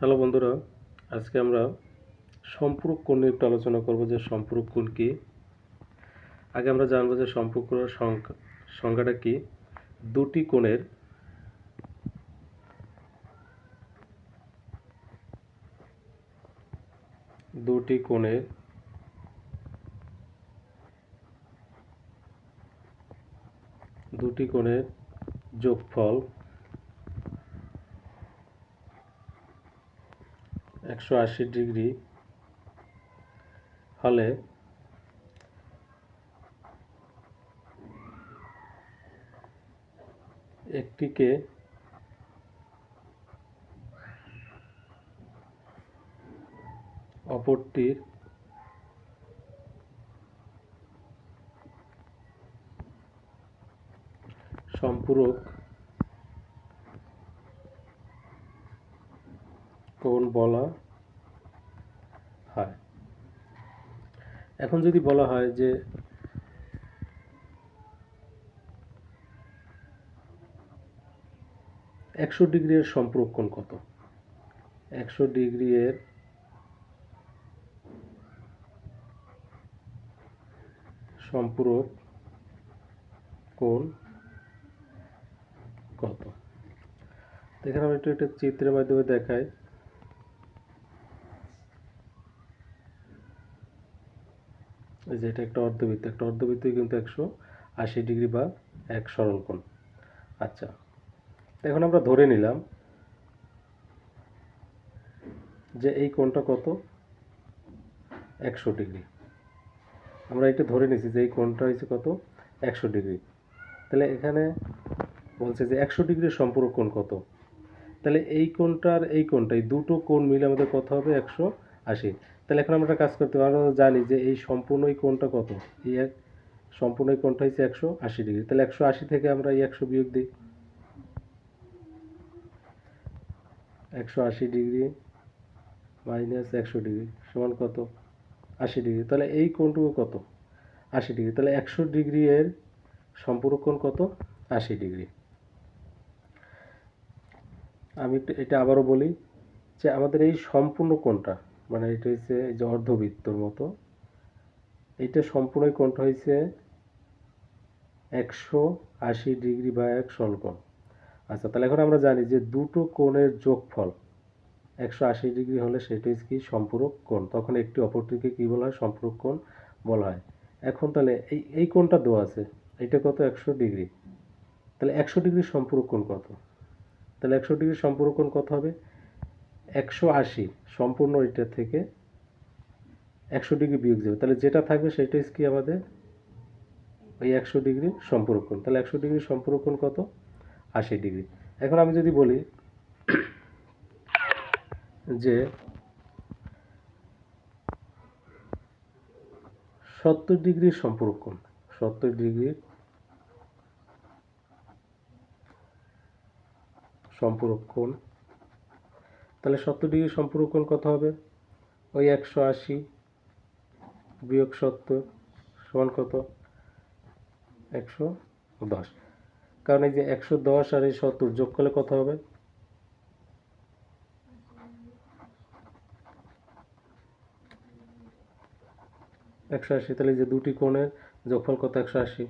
Hello বন্ধুরা, আজকে আমরা সম্পূরক কোণ নিয়ে একটু আলোচনা করব যে সম্পূরক কোণ কি। আগে আমরা জানব যে সম্পূরক সংখ্যা সংখ্যাটা কি? দুটি কোণের দুটি কোণের দুটি কোণের যোগফল একশো আশি ডিগ্রি হলে একটিকে অপরটির সম্পূরক কোণ বলা হয়? এখন যদি বলা হয় যে একশো ডিগ্রি এর সম্পূরক কোণ কত? একশো ডিগ্রি এর সম্পূরক কোণ কত এখানে আমি একটু একটা চিত্রের মাধ্যমে দেখাই। যে এটা একটা অর্ধবৃত্ত, একটা অর্ধবৃত্তই কিন্তু একশো আশি ডিগ্রি বা এক সরল কোণ। আচ্ছা এখন আমরা ধরে নিলাম যে এই কোণটা কত? একশো ডিগ্রি। আমরা এটা ধরে নিছি যে এই কোণটা হয়েছে কত? একশো ডিগ্রি। তাহলে এখানে বলছে যে একশো ডিগ্রির সম্পূরক কোণ কত? তাহলে এই কোণটার এই কোণটা, এই দুটো কোণ মিলে আমাদের কত হবে? একশো আশি। তাহলে এখন আমরা কাজ করতে পারি আমরা জানি যে এই সম্পূর্ণ কোণটা কত? এই এক সম্পূর্ণ এই কোণটা হচ্ছে একশো আশি ডিগ্রি। তাহলে একশো আশি থেকে আমরা এই একশো বিয়োগ দিই। একশো আশি ডিগ্রি মাইনাস একশো ডিগ্রি সমান কত? আশি ডিগ্রি। তাহলে এই কোণটুকু কত? আশি ডিগ্রি। তাহলে একশো ডিগ্রি এর সম্পূর্ণ কোণ কত? আশি ডিগ্রি। আমি এটা আবারও বলি যে আমাদের এই সম্পূর্ণ কোণটা মানে এটা হচ্ছে যে অর্ধবৃত্তর মতো। এটা সম্পূর্ণই কোণটা হয়েছে একশো আশি ডিগ্রি বা এক সলকোণ আচ্ছা তাহলে এখন আমরা জানি যে দুটো কোণের যোগফল একশো আশি ডিগ্রি হলে সেটা কি সম্পূরক কোণ। তখন একটি অপরটিকে কী বলা হয়? সম্পূরক কোণ বলা হয়। এখন তাহলে এই এই কোণটা দেওয়া আছে এটা কত? একশো ডিগ্রি। তাহলে একশো ডিগ্রি সম্পূরক কোণ কত? তাহলে একশো ডিগ্রি সম্পূরক কোণ কত হবে? একশো আশি সম্পূর্ণ এটা থেকে একশো ডিগ্রি বিয়োগ যাবে। তাহলে যেটা থাকবে সেটা হচ্ছে কি আমাদের? ওই একশো ডিগ্রি সম্পূরক কোণ তাহলে একশো ডিগ্রি সম্পূরক কোণ কত? আশি ডিগ্রি। এখন আমি যদি বলি যে সত্তর ডিগ্রির সম্পূরক কোণ সত্তর ডিগ্রির সম্পূরক কোণ তাহলে সত্তর ডিগ্রি সম্পূরক কোণ কত হবে? ওই একশো আশি বিয়োগ সত্তর সমান কত? একশো দশ। কারণ এই যে একশো দশ আর এই সত্তর যোগ করলে কত হবে? একশো আশি। তাহলে যে দুটি কোণের যোগফল কত? একশো আশি।